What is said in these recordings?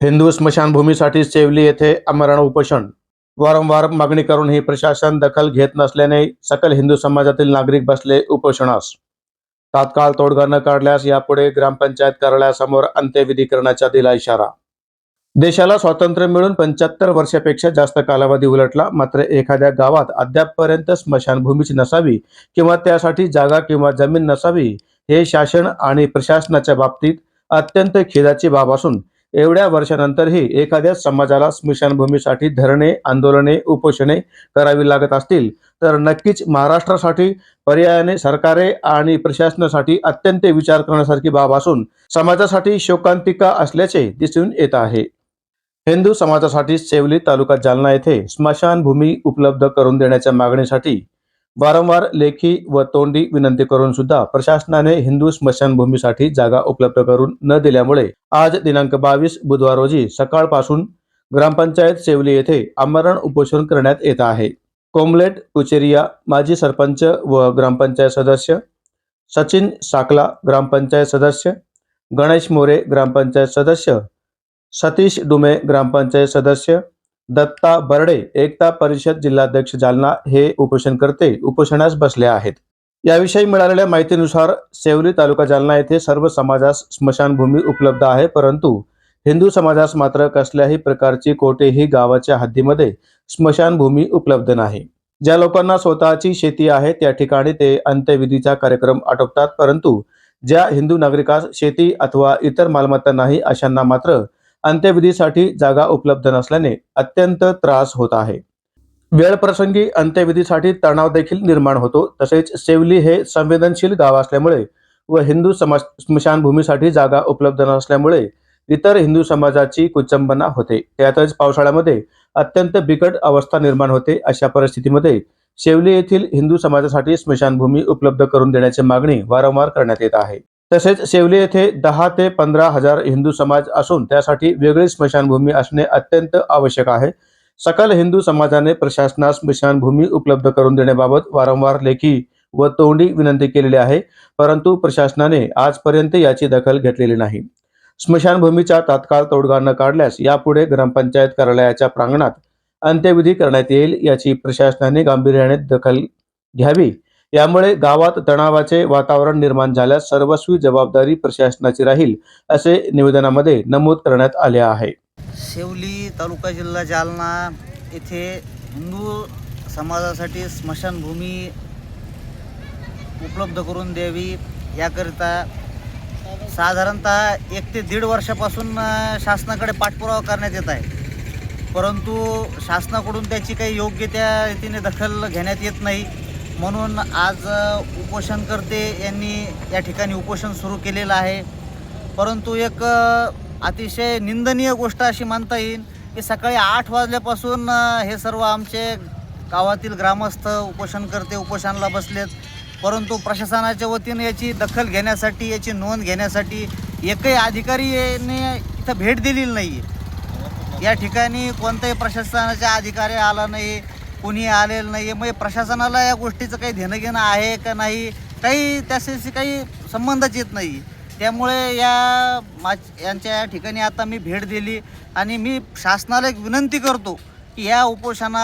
हिंदू स्मशानभूमीसाठी सेवली येथे आमरण उपोषण. वारंवार मागणी करूनही प्रशासन दखल घेत नसल्याने सकल हिंदू समाजातील नागरिक बसले उपोषणास. तात्काळ तोडगा न काढल्यास यापुढे ग्रामपंचायत कार्यालयासमोर अंत्यविधी करण्याचा दिला इशारा. देशाला स्वातंत्र्य मिळून पंच्याहत्तर वर्षापेक्षा जास्त कालावधी उलटला मात्र एखाद्या गावात अद्यापपर्यंत स्मशानभूमीची नसावी किंवा त्यासाठी जागा किंवा जमीन नसावी हे शासन आणि प्रशासनाच्या बाबतीत अत्यंत खेदाची बाब असून एवढ्या वर्षानंतरही एखाद्या समाजाला स्मशानभूमीसाठी धरणे आंदोलने उपोषणे करावी लागत असतील तर नक्कीच महाराष्ट्रासाठी पर्यायाने सरकारे आणि प्रशासनासाठी अत्यंत विचार करण्यासारखी बाब असून समाजासाठी शोकांतिका असल्याचे दिसून येत आहे. हिंदू समाजासाठी सेवली तालुका जालना येथे स्मशानभूमी उपलब्ध करून देण्याच्या मागणीसाठी वारंवार लेखी व तोंडी विनंती करून सुद्धा प्रशासनाने हिंदू स्मशानभूमीसाठी जागा उपलब्ध करून न दिल्यामुळे आज दिनांक बावीस बुधवार रोजी सकाळपासून ग्रामपंचायत सेवली येथे आमरण उपोषण करण्यात येत आहे. कोमलेट कुचेरिया माजी सरपंच व ग्रामपंचायत सदस्य सचिन साकला ग्रामपंचायत सदस्य गणेश मोरे ग्रामपंचायत सदस्य सतीश डुमे ग्रामपंचायत सदस्य दत्ता बर्डे एकता परिषद जिल्हाध्यक्ष जालना हे उपोषणकर्ते उपोषणास बसले आहेत. याविषयी मिळालेल्या माहितीनुसार सेवली तालुका जालना येथे सर्व समाजास स्मशानभूमी उपलब्ध आहे परंतु हिंदू समाजास मात्र कसल्याही प्रकारची कोठेही गावाच्या हद्दीमध्ये स्मशानभूमी उपलब्ध नाही. ज्या लोकांना स्वतःची शेती आहे त्या ठिकाणी ते अंत्यविधीचा कार्यक्रम आटोपतात परंतु ज्या हिंदू नागरिकास शेती अथवा इतर मालमत्ता नाही अशांना मात्र अंत्यविधीसाठी जागा उपलब्ध नसल्याने अत्यंत त्रास होत आहे. वेळ प्रसंगी अंत्यविधीसाठी तणाव देखील निर्माण होतो. तसेच सेवली हे संवेदनशील गाव असल्यामुळे व हिंदू समाज स्मशानभूमीसाठी जागा उपलब्ध नसल्यामुळे इतर हिंदू समाजाची कुचंबना होते. त्यातच पावसाळ्यामध्ये अत्यंत बिकट अवस्था निर्माण होते. अशा परिस्थितीमध्ये शेवली येथील हिंदू समाजासाठी स्मशानभूमी उपलब्ध करून देण्याची मागणी वारंवार करण्यात येत आहे. तसेच सेवली येथे दहा ते पंधरा हजार हिंदू समाज असून त्यासाठी वेगळी स्मशानभूमी असणे अत्यंत आवश्यक आहे. सकल हिंदू समाजाने प्रशासनास स्मशानभूमी उपलब्ध करून देण्याबाबत वारंवार लेखी व तोंडी विनंती केलेली आहे परंतु प्रशासनाने आजपर्यंत याची दखल घेतलेली नाही. स्मशानभूमीचा तात्काळ तोडगा न काढल्यास यापुढे ग्रामपंचायत कार्यालयाच्या प्रांगणात अंत्यविधी करण्यात येईल याची प्रशासनाने गांभीर्याने दखल घ्यावी. यामुळे गावात तणावाचे वातावरण निर्माण झाल्यास सर्वस्वी जबाबदारी प्रशासनाची राहील असे निवेदनामध्ये नमूद करण्यात आले आहे. शेवली तालुका जिल्हा जालना येथे हिंदू समाजासाठी स्मशानभूमी उपलब्ध करून द्यावी. याकरिता साधारणतः एक ते दीड वर्षापासून शासनाकडे पाठपुरावा करण्यात येत आहे. परंतु शासनाकडून त्याची काही योग्य त्या रीतीने दखल घेण्यात येत नाही. म्हणून आज उपोषणकर्ते यांनी या ठिकाणी उपोषण सुरू केलेलं आहे. परंतु एक अतिशय निंदनीय गोष्ट अशी मानता येईल की सकाळी आठ वाजल्यापासून हे सर्व आमचे गावातील ग्रामस्थ उपोषणकर्ते उपोषणाला बसलेत. परंतु प्रशासनाच्या वतीने याची दखल घेण्यासाठी याची नोंद घेण्यासाठी एकही अधिकारी इथं भेट दिलेली नाही आहे या ठिकाणी कोणताही प्रशासनाचा अधिकारी आला नाही. कुणी आलेलं नाही आहे म्हणजे प्रशासनाला या गोष्टीचं काही घेणं घेणं आहे का नाही? काही त्याच्याशी काही संबंधच येत नाही. त्यामुळे या मा यांच्या या ठिकाणी आता मी भेट दिली आणि मी शासनाला एक विनंती करतो की या उपोषणा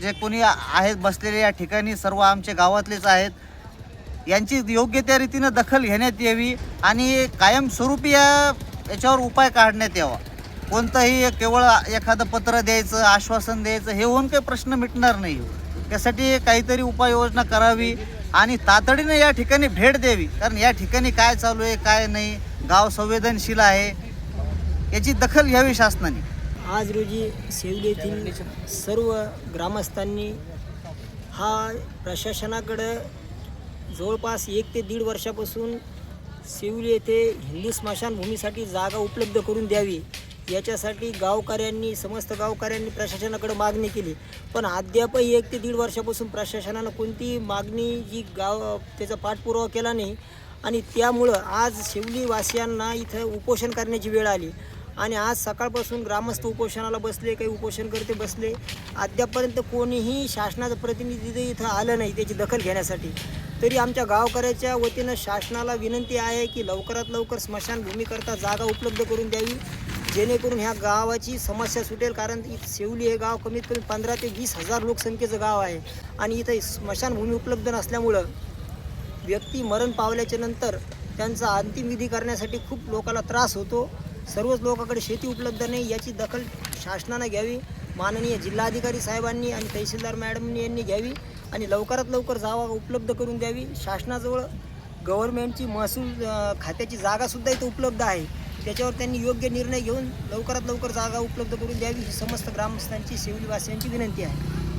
जे कोणी आहेत बसलेले या ठिकाणी सर्व आमचे गावातलेच आहेत यांची योग्य त्या रीतीनं दखल घेण्यात यावी आणि कायमस्वरूपी या याच्यावर उपाय काढण्यात यावा. कोणतंही केवळ एखादं पत्र द्यायचं आश्वासन द्यायचं हे होऊन काही प्रश्न मिटणार नाही. त्यासाठी काहीतरी उपाययोजना करावी आणि तातडीने या ठिकाणी भेट द्यावी. कारण या ठिकाणी काय चालू आहे काय नाही गाव संवेदनशील आहे याची दखल घ्यावी शासनाने. आज रोजी सेवली येथील सर्व ग्रामस्थांनी हा प्रशासनाकडं जवळपास एक ते दीड वर्षापासून सेवली येथे हिंदू स्मशानभूमीसाठी जागा उपलब्ध करून द्यावी. याच्यासाठी गावकऱ्यांनी समस्त गावकऱ्यांनी प्रशासनाकडे मागणी केली. पण अद्यापही एक ते दीड वर्षापासून प्रशासनानं कोणती मागणी जी गाव त्याचा पाठपुरावा केला नाही. आणि त्यामुळं आज शिवलीवासियांना इथं उपोषण करण्याची वेळ आली. आणि आज सकाळपासून ग्रामस्थ उपोषणाला बसले काही उपोषण करते बसले. अद्यापपर्यंत कोणीही शासनाचं प्रतिनिधी इथं आलं नाही त्याची दखल घेण्यासाठी. तरी आमच्या गावकऱ्याच्या वतीनं शासनाला विनंती आहे की लवकरात लवकर स्मशानभूमीकरता जागा उपलब्ध करून द्यावी. जेणेकरून ह्या गावाची समस्या सुटेल कारण इ- सेवली हे गाव कमीत कमी पंधरा ते वीस हजार लोकसंख्येचं गाव आहे. आणि इथं स्मशानभूमी उपलब्ध नसल्यामुळं व्यक्ती मरण पावल्याच्या नंतर त्यांचा अंतिम विधी करण्यासाठी खूप लोकांना त्रास होतो. सर्वच लोकांकडे शेती उपलब्ध नाही याची दखल शासनानं घ्यावी माननीय जिल्हाधिकारी साहेबांनी आणि तहसीलदार मॅडमनी यांनी घ्यावी आणि लवकरात लवकर जागा उपलब्ध करून द्यावी. शासनाजवळ गव्हर्नमेंटची महसूल खात्याची जागासुद्धा इथं उपलब्ध आहे. त्याच्यावर त्यांनी योग्य निर्णय घेऊन लवकरात लवकर जागा उपलब्ध करून द्यावी ही समस्त ग्रामस्थांची सेवलीवासियांची विनंती आहे.